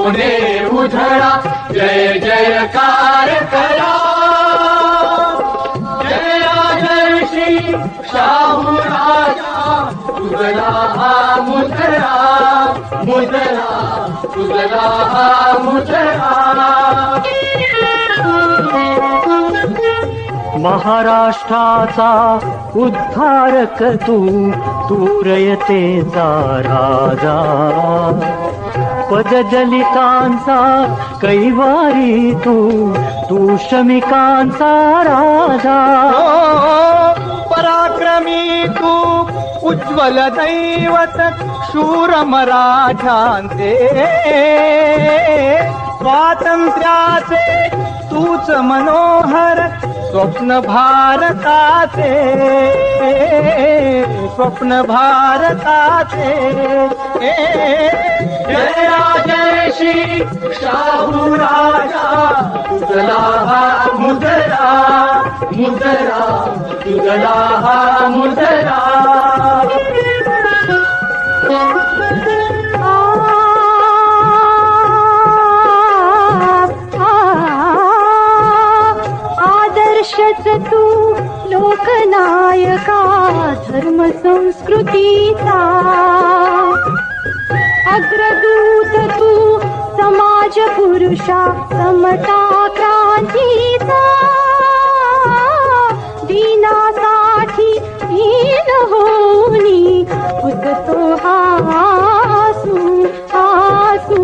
पुढे उधळा। जय जयकार करा जया जय श्री शाहू राजा। उगला मुदरा मुदरा मुदरा महाराष्ट्राचा उद्धारक तू तू रयतेचा राजा। पदजलितांचा कैवारी तू तू शमिकांचा राजा. पराक्रमी तू उज्ज्वल दैवत शूर मराठ्यांचे स्वातंत्र्याचे तूच मनोहर स्वप्न भारताचे. स्वप्न भारताचे. जय श्री शाहू राजा तुझला हा मुदरा मुदरा तुझला हा मुदरा आदर्शच तू लोकनायका धर्म संस्कृतीचा अग्रदूत पुरुषा समता क्रांतीचा दिनासाठी दीन होनी पुसतो हासू हासू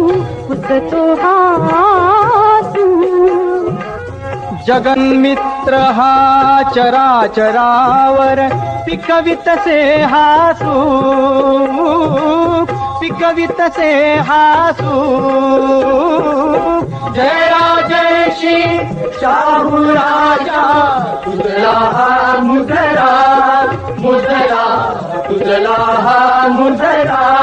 पुसतो हासू जगन्मित्र हा चराचरावर पिकवितसे हासू पिकवितसे हासू. जय जय श्री शाहू राजा तुझला हा मुजरा मुजरा तुझला हा मुजरा.